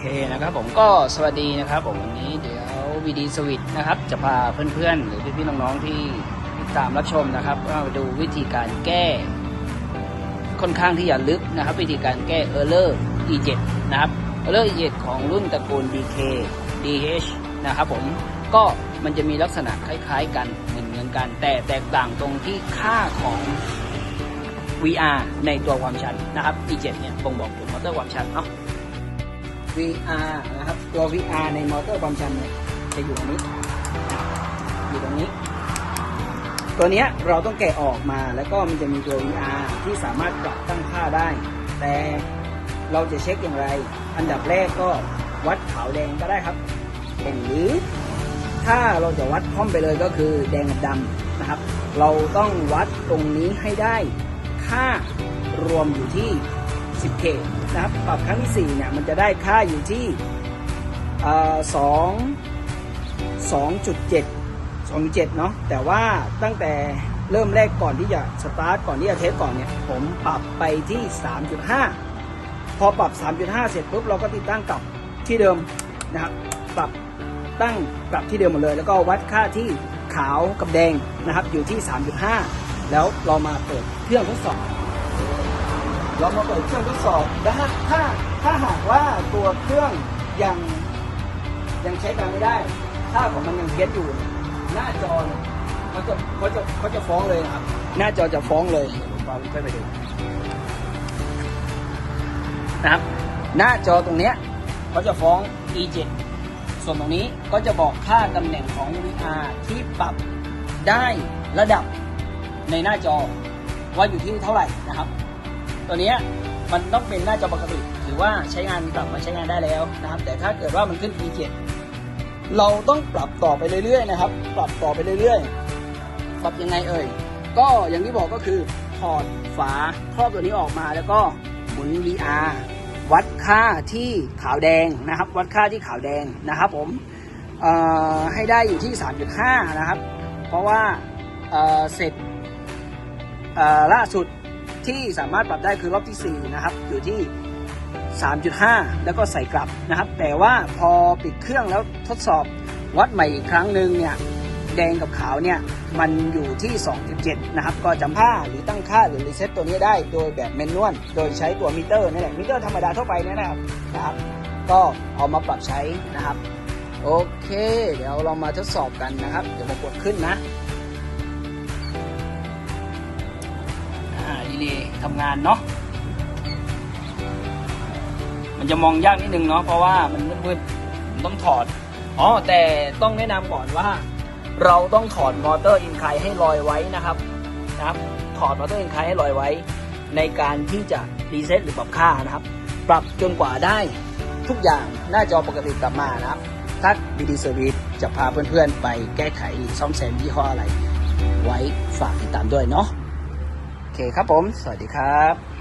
เคนะครับผมก็สวัสดีนะครับผมวันนี้เดี๋ยววีดีสวิตนะครับ จะพาเพื่อนๆ หรือพี่ๆน้องๆที่ติดตามรับชมนะครับมาดูวิธีการแก้ ค่อนข้างที่จะลึกนะครับ วิธีการแก้ Error E7 นะครับ Error E7 ของรุ่นตระกูล DK DH นะครับผมก็มันจะมีลักษณะคล้ายๆกันเหมือนเหมือนกัน แต่แตกต่างตรงที่ค่าของ VR ในตัวความชันนะครับ E7 เนี่ยบ่งบอกถึงมอเตอร์ความชันเนาะ VR นะครับ ตัว VR ในมอเตอร์ความชันเนี่ยจะอยู่ตรงนี้ อยู่ตรงนี้ ตัวนี้เราต้องแกะออกมาแล้วก็มันจะมีตัว VR ที่สามารถปรับตั้งค่าได้ แต่เราจะเช็คอย่างไร อันดับแรกก็วัดขาวแดงก็ได้ครับหรือ ถ้าเราจะวัดค่อมไปเลยก็คือแดงกับดำนะครับ เราต้องวัดตรงนี้ให้ได้ ค่ารวมอยู่ที่ 10K นะครับปรับครั้งที่ 4 เนี่ย มันจะได้ค่าอยู่ที่เอ่อ2 2.7 2.7เนาะแต่ว่าตั้งแต่เริ่มแรกก่อนที่จะสตาร์ทก่อนที่จะเทสก่อนเนี่ย ผมปรับไปที่ 3.5 พอปรับ 3.5 เสร็จปุ๊บเราก็ติดตั้งกลับที่เดิมนะครับ ปรับตั้งกลับที่เดิมหมดเลย แล้วก็วัดค่าที่ขาวกับแดงนะครับ อยู่ที่ 3.5 แล้วเรามาเปิดเครื่องทดสอบ เรามาเปิดเครื่องทดสอบแล้วถ้าถ้าหากว่าตัวเครื่องยังยังใช้การไม่ได้ค่าของมันยังเพี้ยนอยู่ หน้าจอเนี่ยเขาจะเขาจะเขาจะฟ้องเลยนะครับ หน้าจอจะฟ้องเลยเดี๋ยวผมพาเพื่อนไปดูนะครับ หน้าจอตรงเนี้ยเขาจะฟ้อง E7 ส่วนตรงนี้ก็จะบอกค่าตำแหน่งของ VR ที่ปรับได้ระดับในหน้าจอว่าอยู่ที่เท่าไหร่นะครับ ตัวนี้มันต้องเป็นหน้าจอปกติถือว่าใช้งานกลับมาใช้งานได้แล้วนะครับ แต่ถ้าเกิดว่ามันขึ้น E7 เราต้องปรับต่อไปเรื่อยๆนะครับ ปรับต่อไปเรื่อยๆ ปรับยังไงเอ่ย ก็อย่างที่บอกก็คือถอดฝาครอบตัวนี้ออกมาแล้วก็หมุน VR วัดค่าที่ขาวแดงนะครับ วัดค่าที่ขาวแดงนะครับ ผมให้ได้อยู่ที่ 3.5 นะครับ เพราะว่าเเสร็จล่าสุด ที่สามารถปรับได้คือรอบที่ 4 นะครับ อยู่ที่ 3.5 แล้วก็ใส่กลับนะครับ แต่ว่าพอปิดเครื่องแล้วทดสอบวัดใหม่อีกครั้งหนึ่งเนี่ยแดงกับขาวเนี่ยมันอยู่ที่ 2.7 นะครับ ก็จำค่าหรือตั้งค่าหรือรีเซ็ตตัวนี้ได้โดยแบบเมนนวลโดยใช้ตัวมิเตอร์นี่แหละมิเตอร์ธรรมดาทั่วไปเนี่ยนะครับนะครับ ก็เอามาปรับใช้นะครับ โอเค เดี๋ยวเรามาทดสอบกันนะครับ เดี๋ยวมากดขึ้นนะ ทำงานเนาะมันจะมองยากนิดนึงเนาะเพราะว่ามันมืดๆผมต้องถอดอ๋อแต่ต้องแนะนำก่อนว่า เราต้องถอดมอเตอร์อินไคให้ลอยไว้นะครับนะครับ ถอดมอเตอร์อินไคให้ลอยไว้ ในการที่จะรีเซ็ตหรือปรับค่านะครับ ปรับจนกว่าได้ทุกอย่างหน้าจอปกติกลับมานะครับทักดีดีเซอร์วิสจะพาเพื่อนๆ ไปแก้ไขซ่อมแซมยี่ห้ออะไร ไว้ฝากติดตามด้วยเนาะ เคครับผม สวัสดีครับ